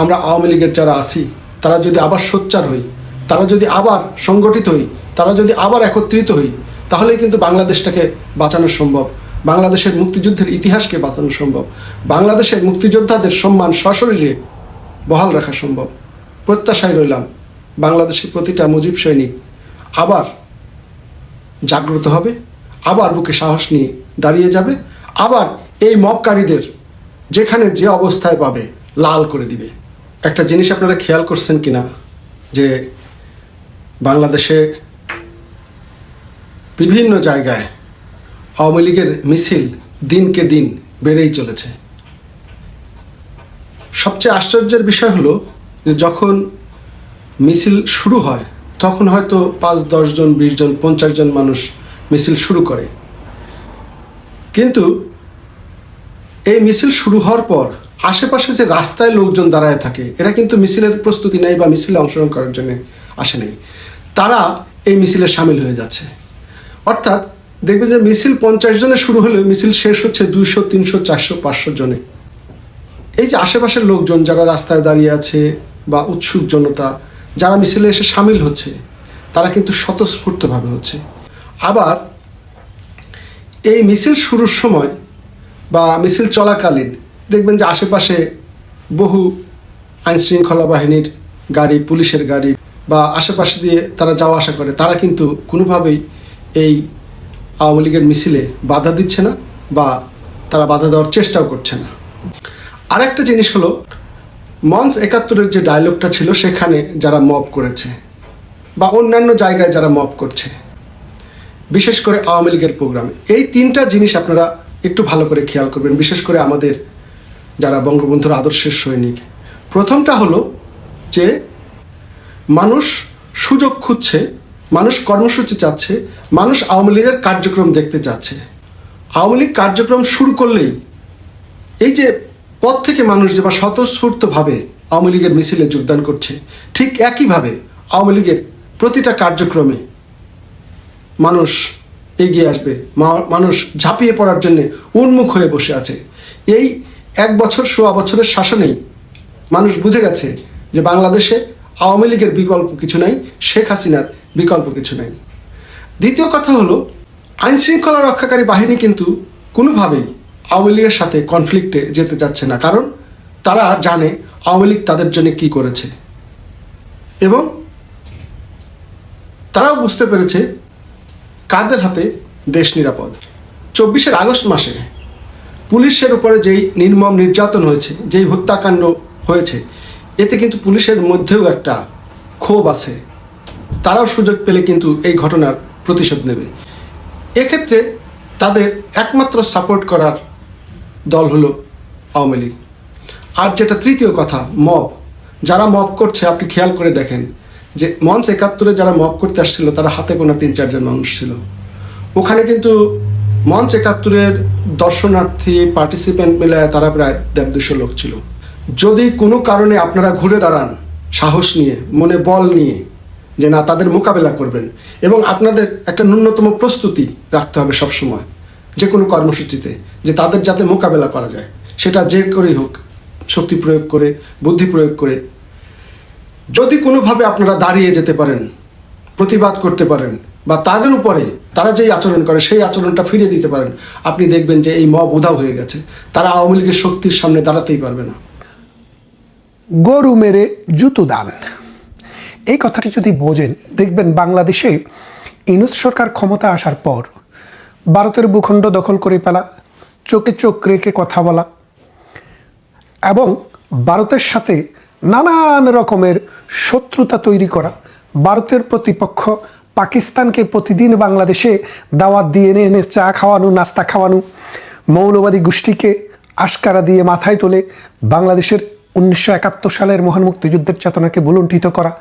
আমরা আওয়ামী লীগের যারা আছি, তারা যদি আবার সোচ্চার হই, তারা যদি আবার সংগঠিত হই, তারা যদি আবার একত্রিত হই, তাহলেই কিন্তু বাংলাদেশটাকে বাঁচানো সম্ভব। বাংলাদেশের মুক্তিযুদ্ধের ইতিহাসকে বাঁচানো সম্ভব। বাংলাদেশের মুক্তিযোদ্ধাদের সম্মান সশরীরে বহাল রাখা সম্ভব। প্রত্যাশায় রইলাম, বাংলাদেশের প্রতিটা মুজিব সৈনিক আবার জাগ্রত হবে, আবার বুকে সাহস নিয়ে দাঁড়িয়ে যাবে, আবার এই মবকারীদের যেখানে যে অবস্থায় পাবে, লাল করে দিবে। একটা জিনিস আপনারা খেয়াল করছেন কিনা? যে বাংলাদেশে বিভিন্ন জায়গায় আওয়ামী লীগের মিছিল দিনকে দিন বেড়েই চলেছে। সবচেয়ে আশ্চর্যের বিষয় হলো যে যখন মিছিল শুরু হয়, তখন হয়তো পাঁচ, দশ জন, বিশ জন, পঞ্চাশ জন মানুষ মিছিল শুরু করে। কিন্তু এই মিছিল শুরু হওয়ার পর আশেপাশে যে রাস্তায় লোকজন দাঁড়ায় থাকে, এরা কিন্তু মিছিলের প্রস্তুতি নেই বা মিছিলে অংশগ্রহণ করার জন্য আসে নাই। তারা এই মিছিলে সামিল হয়ে যাচ্ছে। অর্থাৎ দেখবে যে মিছিল পঞ্চাশ জনে শুরু হলেও মিছিল শেষ হচ্ছে দুইশো, তিনশো, চারশো, পাঁচশো জনে। এই যে আশেপাশের লোকজন যারা রাস্তায় দাঁড়িয়ে আছে বা উৎসুক জনতা, যারা মিছিলে এসে সামিল হচ্ছে, তারা কিন্তু স্বতঃস্ফূর্তভাবে হচ্ছে। আবার এই মিছিল শুরুর সময় বা মিছিল চলাকালীন দেখবেন যে আশেপাশে বহু আইন শৃঙ্খলা বাহিনীর গাড়ি, পুলিশের গাড়ি বা আশেপাশে দিয়ে তারা যাওয়া আসা করে, তারা কিন্তু কোনোভাবেই এই আওয়ামী লীগের মিছিলে বাধা দিচ্ছে না বা তারা বাধা দেওয়ার চেষ্টাও করছে না। আরেকটা জিনিস হলো, মঞ্চ একাত্তরের যে ডায়লগটা ছিল সেখানে যারা মব করেছে বা অন্যান্য জায়গায় যারা মব করছে, বিশেষ করে আওয়ামী লীগের প্রোগ্রামে এই তিনটা জিনিস আপনারা একটু ভালো করে খেয়াল করবেন, বিশেষ করে আমাদের যারা বঙ্গবন্ধুর আদর্শের সৈনিক। প্রথমটা হলো যে মানুষ সুযোগ খুঁজছে, মানুষ কর্মসূচি চাচ্ছে, মানুষ আওয়ামী লীগের কার্যক্রম দেখতে চাচ্ছে। আওয়ামী লীগ কার্যক্রম শুরু করলেই এই যে পথ থেকে মানুষ যে বা স্বতঃস্ফূর্তভাবে আওয়ামী লীগের মিছিলে যোগদান করছে, ঠিক একইভাবে আওয়ামী লীগের প্রতিটা কার্যক্রমে মানুষ এগিয়ে আসবে মানুষ ঝাঁপিয়ে পড়ার জন্য উন্মুখ হয়ে বসে আছে। এই এক বছর সোয়া বছরের শাসনেই মানুষ বুঝে গেছে যে বাংলাদেশে আওয়ামী লীগের বিকল্প কিছু নাই, শেখ হাসিনার বিকল্প কিছু নাই। দ্বিতীয় কথা হলো আইন শৃঙ্খলা রক্ষাকারী বাহিনী কিন্তু কোনোভাবেই আওয়ামী লীগের সাথে কনফ্লিক্টে যেতে যাচ্ছে না। কারণ তারা জানে আওয়ামী লীগ তাদের জন্য কি করেছে। এবং তারাও বুঝতে পেরেছে কাদের হাতে দেশ নিরাপদ। চব্বিশের আগস্ট মাসে পুলিশের উপরে যেই নির্মম নির্যাতন হয়েছে, যেই হত্যাকাণ্ড হয়েছে, এতে কিন্তু পুলিশের মধ্যেও একটা ক্ষোভ আছে। তারাও সুযোগ পেলে কিন্তু এই ঘটনার প্রতিশোধ নেবে। এক্ষেত্রে তাদের একমাত্র সাপোর্ট করার দল হলো আওয়ামী লীগ। আর যেটা তৃতীয় কথা, মব। যারা মব করছে, আপনি খেয়াল করে দেখেন যে মঞ্চ একাত্তরে যারা মব করতে আসছিল, তারা হাতে গোনা তিন চারজন মানুষ ছিল। ওখানে কিন্তু মঞ্চ একাত্তরের দর্শনার্থী পার্টিসিপেন্ট মিলে তারা প্রায় দেড় দুশো লোক ছিল। যদি কোনো কারণে আপনারা ঘুরে দাঁড়ান, সাহস নিয়ে, মনে বল নিয়ে, যে না, তাদের মোকাবেলা করবেন এবং আপনাদের একটা ন্যূনতম প্রস্তুতি রাখতে হবে সবসময়, যে কোনো কর্মসূচিতে, যে তাদের যাতে মোকাবেলা করা যায়, সেটা যে করেই হোক, শক্তি প্রয়োগ করে, বুদ্ধি প্রয়োগ করে। যদি কোনোভাবে আপনারা দাঁড়িয়ে যেতে পারেন, প্রতিবাদ করতে পারেন বা তাদের উপরে তারা যেই আচরণ করে, সেই আচরণটা ফিরিয়ে দিতে পারেন। আপনি দেখবেন যে এই মব উধাও হয়ে গেছে। তারা আওয়ামী লীগের শক্তির সামনে দাঁড়াতেই পারবে না। গরু মেরে জুতো দান। এই কথাটি যদি বোঝেন, দেখবেন বাংলাদেশে ইনুস সরকার ক্ষমতা আসার পর ভারতের ভূখণ্ড দখল করে ফেলা, চোখে চোখ রেখে কথা বলা এবং ভারতের সাথে নানান রকমের শত্রুতা তৈরি করা, ভারতের প্রতিপক্ষ পাকিস্তানকে প্রতিদিন বাংলাদেশে দাওয়াত দিয়ে এনে এনে চা খাওয়ানো, নাস্তা খাওয়ানো, মৌলবাদী গোষ্ঠীকে আশকারা দিয়ে মাথায় তোলে বাংলাদেশের উনিশশো একাত্তর সালের মহান মুক্তিযুদ্ধের চেতনাকে বুলুণ্ঠিত করা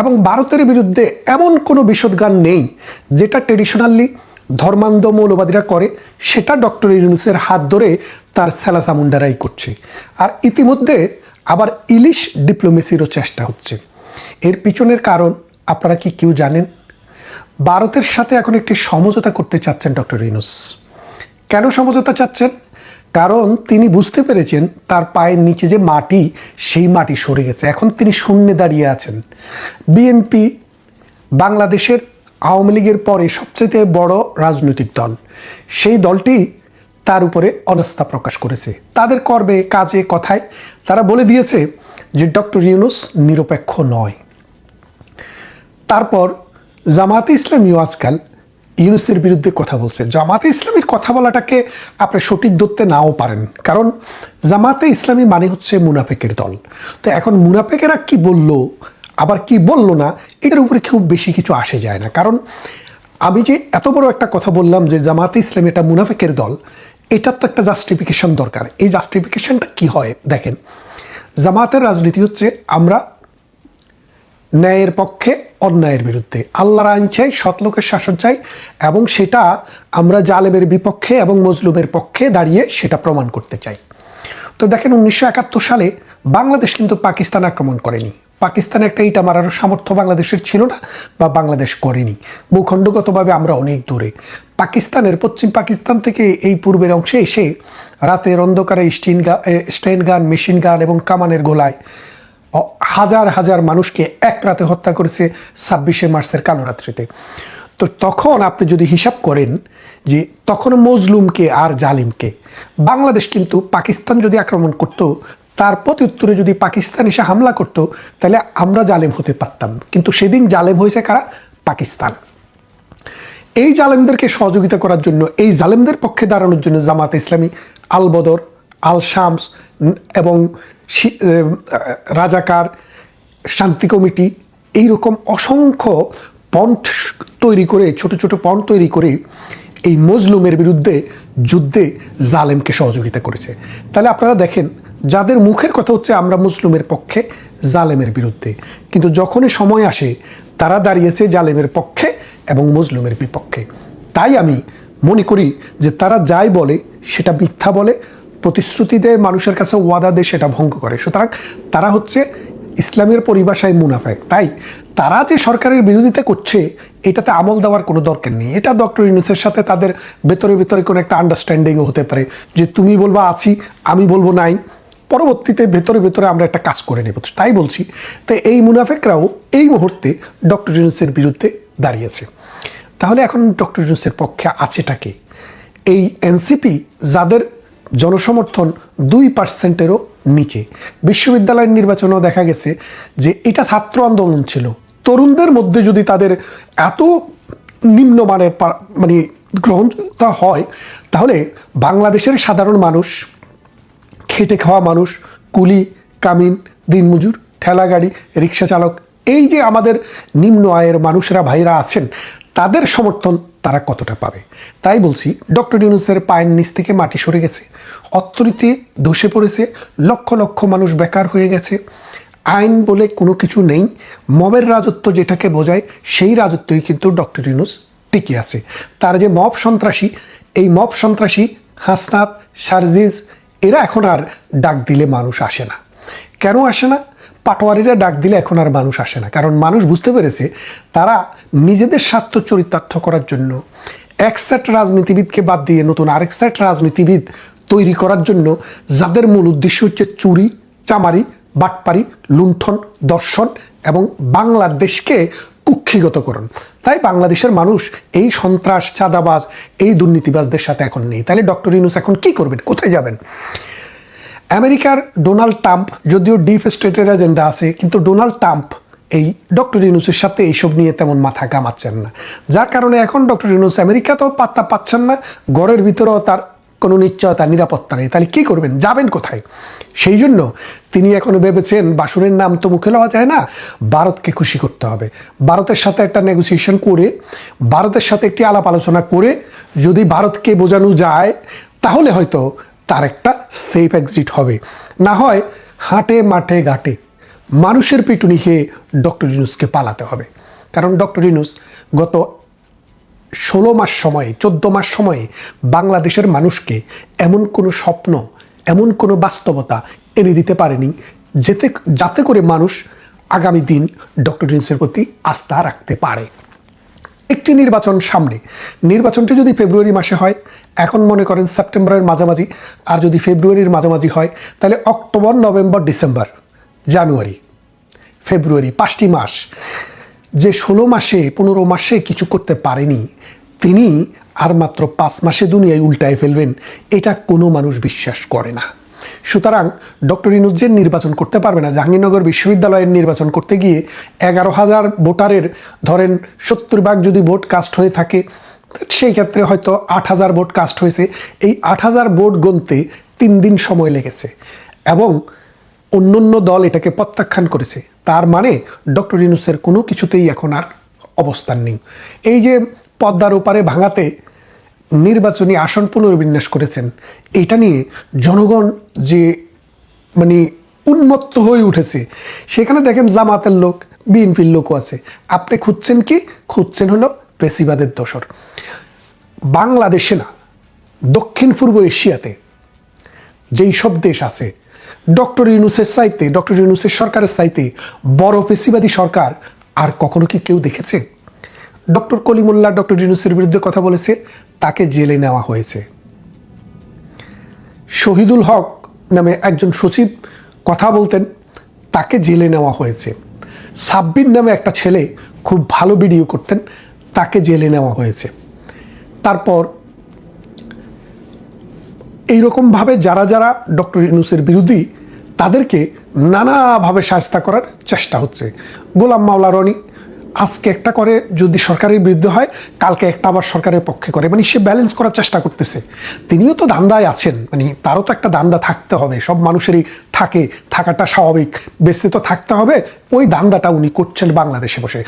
এবং ভারতের বিরুদ্ধে এমন কোনো বিশোধগান নেই যেটা ট্রেডিশনালি ধর্মান্ধ মৌলবাদীরা করে, সেটা ডক্টর ইউনুসের হাত ধরে তার স্যালাসামুন্ডারাই করছে। আর ইতিমধ্যে আবার ইলিশ ডিপ্লোমেসিরও চেষ্টা হচ্ছে। এর পিছনের কারণ আপনারা কি কেউ জানেন? ভারতের সাথে এখন একটি সমঝোতা করতে চাচ্ছেন ডক্টর ইউনুস। কেন সমঝোতা চাচ্ছেন? কারণ তিনি বুঝতে পেরেছেন তার পায়ের নিচে যে মাটি, সেই মাটি সরে গেছে। এখন তিনি শূন্যে দাঁড়িয়ে আছেন। বিএনপি বাংলাদেশের আওয়ামী লীগের পরে সবচেয়ে বড় রাজনৈতিক দল। সেই দলটি তার উপরে অনাস্থা প্রকাশ করেছে। তাদের কর্মে, কাজে, কথায় তারা বলে দিয়েছে যে, ডক্টর ইউনুস নিরপেক্ষ নয়। তারপর জামাতে ইসলামীও আজকাল ইউনুসের বিরুদ্ধে কথা বলছে। জামাতে ইসলামীর কথা বলাটাকে আপনি সঠিক ধরতে নাও পারেন। কারণ জামাতে ইসলামী মানে হচ্ছে মুনাফেকের দল। তো এখন মুনাফেকেরা কি বলল, আবার কি বলল না, এটার উপরে খুব বেশি কিছু আসে যায় না। কারণ আমি যে এত বড় একটা কথা বললাম যে জামাতে ইসলামী একটা মুনাফেকের দল, এটার তো একটা জাস্টিফিকেশন দরকার। এই জাস্টিফিকেশনটা কি হয়, দেখেন। জামাতের রাজনীতি হচ্ছে আমরা ন্যায়ের পক্ষে, অন্যায়ের বিরুদ্ধে। আল্লাহর আইন চাই, সৎ লোকের শাসন চাই, এবং সেটা আমরা জালেমের বিপক্ষে এবং মজলুমের পক্ষে দাঁড়িয়ে সেটা প্রমাণ করতে চাই। তো দেখেন, উনিশশো একাত্তর সালে বাংলাদেশ কিন্তু পাকিস্তান আক্রমণ করেনি। পাকিস্তানে একটা ইটা মারার সামর্থ্য বাংলাদেশের ছিল না বা বাংলাদেশ করেনি। ভূখণ্ডগতভাবে আমরা অনেক দূরে। পাকিস্তানের পশ্চিম পাকিস্তান থেকে এই পূর্বের অংশে এসে রাতের অন্ধকারে স্টিন গা স্টেন গান, মেশিন গান এবং কামানের গোলায় হাজার হাজার মানুষকে এক রাতে হত্যা করেছে ছাব্বিশে মার্চের কালো রাত্রিতে। তো তখন আপনি যদি হিসাব করেন যে তখন মজলুমকে আর জালিমকে, বাংলাদেশ কিন্তু পাকিস্তান যদি আক্রমণ করত, তার প্রতি উত্তরে যদি পাকিস্তান এসে হামলা করত, তাহলে আমরা জালেম হতে পারতাম। কিন্তু সেদিন জালেম হয়েছে কারা? পাকিস্তান। এই জালেমদেরকে সহযোগিতা করার জন্য, এই জালেমদের পক্ষে দাঁড়ানোর জন্য জামাত ইসলামী, আল বদর, আল শামস এবং রাজাকার, শান্তি কমিটি এইরকম অসংখ্য পন্থ তৈরি করে, ছোট ছোট পন্থ তৈরি করে এই মজলুমের বিরুদ্ধে যুদ্ধে জালেমকে সহযোগিতা করেছে। তাহলে আপনারা দেখেন, যাদের মুখের কথা হচ্ছে আমরা মুসলিমের পক্ষে, জালেমের বিরুদ্ধে। কিন্তু যখনই সময় আসে, তারা দাঁড়িয়েছে জালেমের পক্ষে এবং মজলুমের বিপক্ষে। তাই আমি মনে করি যে তারা যাই বলে, সেটা মিথ্যা বলে প্রতিশ্রুতি দেয় মানুষের কাছে ওয়াদা দেয় সেটা ভঙ্গ করে। সুতরাং তারা হচ্ছে ইসলামের পরিভাষায় মুনাফেক। তাই তারা যে সরকারের বিরোধিতা করছে, এটাতে আমল দেওয়ার কোনো দরকার নেই। এটা ডক্টর ইউনুসের সাথে তাদের ভেতরে ভেতরে কোনো একটা আন্ডারস্ট্যান্ডিংও হতে পারে যে তুমি বলবা আছি, আমি বলব নাই। পরবর্তীতে ভেতরে ভেতরে আমরা একটা কাজ করে নেব। তাই বলছি, তো এই মুনাফেকরাও এই মুহূর্তে ডক্টর ইউনুসের বিরুদ্ধে দাঁড়িয়েছে। তাহলে এখন ডক্টর ইউনুসের পক্ষে আছেটাকে এই এনসিপি যাদের জনসমর্থন দুই পার্সেন্টেরও নিচে। বিশ্ববিদ্যালয়ের নির্বাচনেও দেখা গেছে যে এটা ছাত্র আন্দোলন ছিল। তরুণদের মধ্যে যদি তাদের এত নিম্নমানের মানে গ্রহণতা হয়, তাহলে বাংলাদেশের সাধারণ মানুষ, খেটে খাওয়া মানুষ, কুলি, কামিন, দিনমজুর ঠেলা গাড়ি রিক্সা চালক, এই যে আমাদের নিম্ন আয়ের মানুষেরা, ভাইরা আছেন তাদের সমর্থন তারা কতটা পাবে? তাই বলছি, ডক্টর ইউনুসের পায়ের নিচ থেকে মাটি সরে গেছে। অর্থনীতি ধসে পড়েছে, লক্ষ লক্ষ মানুষ বেকার হয়ে গেছে। আইন বলে কোনো কিছু নেই, মবের রাজত্ব যেটাকে বোঝায়, সেই রাজত্বই কিন্তু ডক্টর ইউনুস টিকে আছে। তার যে মব সন্ত্রাসী, এই মব সন্ত্রাসী হাসনাত সার্জিস এরা এখন আর ডাক দিলে মানুষ আসে না। কেন আসে না? পাটোয়ারিরা ডাক দিলে এখন আর মানুষ আসে না। কারণ মানুষ বুঝতে পেরেছে তারা নিজেদের স্বার্থ চরিতার্থ করার জন্য এক সেট রাজনীতিবিদকে বাদ দিয়ে নতুন আরেক সেট রাজনীতিবিদ তৈরি করার জন্য যাদের মূল উদ্দেশ্য হচ্ছে চুরি, চামারি, বাটপারি, লুণ্ঠন, দর্শন এবং বাংলাদেশকে কুক্ষিগতকরণ। তাই বাংলাদেশের মানুষ এই সন্ত্রাস, চাঁদাবাজ, এই দুর্নীতিবাজদের সাথে এখন নেই। তাহলে ডক্টর ইউনুস এখন কি করবেন? কোথায় যাবেন? আমেরিকার ডোনাল্ড ট্রাম্প, যদিও ডিপ স্টেটের এজেন্ডা আছে, কিন্তু ডোনাল্ড ট্রাম্প এই ডক্টর ইউনুসের সাথে এইসব নিয়ে তেমন মাথা কামাচ্ছেন না। যার কারণে এখন ডক্টর ইউনুস আমেরিকাতেও পাত্তা পাচ্ছেন না ঘরের ভিতরেও তার কোনো নিশ্চয়তা, নিরাপত্তা নেই। তাহলে কী করবেন? যাবেন কোথায়? সেই জন্য তিনি এখনও ভেবেছেন, বাসুরের নাম তো মুখে লওয়া যায় না, ভারতকে খুশি করতে হবে। ভারতের সাথে একটা নেগোসিয়েশন করে, ভারতের সাথে একটি আলাপ আলোচনা করে, যদি ভারতকে বোঝানো যায়, তাহলে হয়তো তার একটা সেফ এক্সিট হবে। না হয় হাটে, মাঠে, ঘাটে। মানুষের পিটুনি খেয়ে ডক্টর ইউনুসকে পালাতে হবে। কারণ ডক্টর ইউনুস গত ষোলো মাস সময়ে, চোদ্দ মাস সময়ে বাংলাদেশের মানুষকে এমন কোনো স্বপ্ন, এমন কোনো বাস্তবতা এনে দিতে পারেনি যেতে, যাতে করে মানুষ আগামী দিন ডক্টর ইউনুসের প্রতি আস্থা রাখতে পারে। একটি নির্বাচন সামনে, নির্বাচনটি যদি ফেব্রুয়ারি মাসে হয় এখন মনে করেন সেপ্টেম্বরের মাঝামাঝি, আর যদি ফেব্রুয়ারির মাঝামাঝি হয়, তাহলে October, November, December, January, February, পাঁচটি মাস। যে ষোলো মাসে, পনেরো মাসে কিছু করতে পারেনি, তিনি আর মাত্র পাঁচ মাসে দুনিয়ায় উল্টায় ফেলবেন, এটা কোনো মানুষ বিশ্বাস করে না। সুতরাং ডক্টর ইনুজ্জেন নির্বাচন করতে পারবে না। জাহাঙ্গীরনগর বিশ্ববিদ্যালয়ের নির্বাচন করতে গিয়ে এগারো হাজার ভোটারের, ধরেন সত্তর ভাগ যদি ভোট কাস্ট হয়ে থাকে সেই ক্ষেত্রে হয়তো আট হাজার ভোট কাস্ট হয়েছে। এই আট হাজার ভোট গুনতে তিন দিন সময় লেগেছে এবং অন্যান্য দল এটাকে প্রত্যাখ্যান করেছে। তার মানে ডক্টর ইউনুসের কোনো কিছুতেই এখন আর অবস্থান নেই। এই যে পদ্মার ওপারে ভাঙাতে নির্বাচনী আসন পুনর্বিন্যাস করেছেন, এটা নিয়ে জনগণ যে মানে উন্মত্ত হয়ে উঠেছে, সেখানে দেখেন জামাতের লোক, বিএনপির লোকও আছে। আপনি খুঁজছেন কি? খুঁজছেন হলো পেশিবাদের দোসর। বাংলাদেশে না, দক্ষিণ পূর্ব এশিয়াতে যেই সব দেশ আছে, ডক্টর ইউনুসের সাইতে ডক্টর ইউনুসের সরকারের সাইতে বড় পেশিবাদী সরকার আর কখনো কি কেউ দেখেছে? ডক্টর কলিমুল্লাহ, ডক্টর ইউনুসের বিরুদ্ধে কথা বলেছে, তাকে জেলে নেওয়া হয়েছে। শহীদুল হক নামে একজন সচিব কথা বলতেন, তাকে জেলে নেওয়া হয়েছে। সাব্বির নামে একটা ছেলে খুব ভালো ভিডিও করতেন তাকে জেলে নেওয়া হয়েছে। তারপর এইরকমভাবে যারা যারা ডক্টর ইউনুসের বিরোধী, তাদেরকে নানাভাবে সাহস্তা করার চেষ্টা হচ্ছে। গোলাম মাওলা রনি, আজকে একটা করে যদি সরকারের বিরুদ্ধে হয়, কালকে একটা আবার সরকারের পক্ষে করে। মানে সে ব্যালেন্স করার চেষ্টা করতেছে। তিনিও তো দান্দায় আছেন। মানে তারও তো একটা দান্দা থাকতে হবে। সব মানুষেরই থাকে, থাকাটা স্বাভাবিক। বেঁচে তো থাকতে হবে। ওই দান্দাটা উনি করছেন বাংলাদেশে বসে।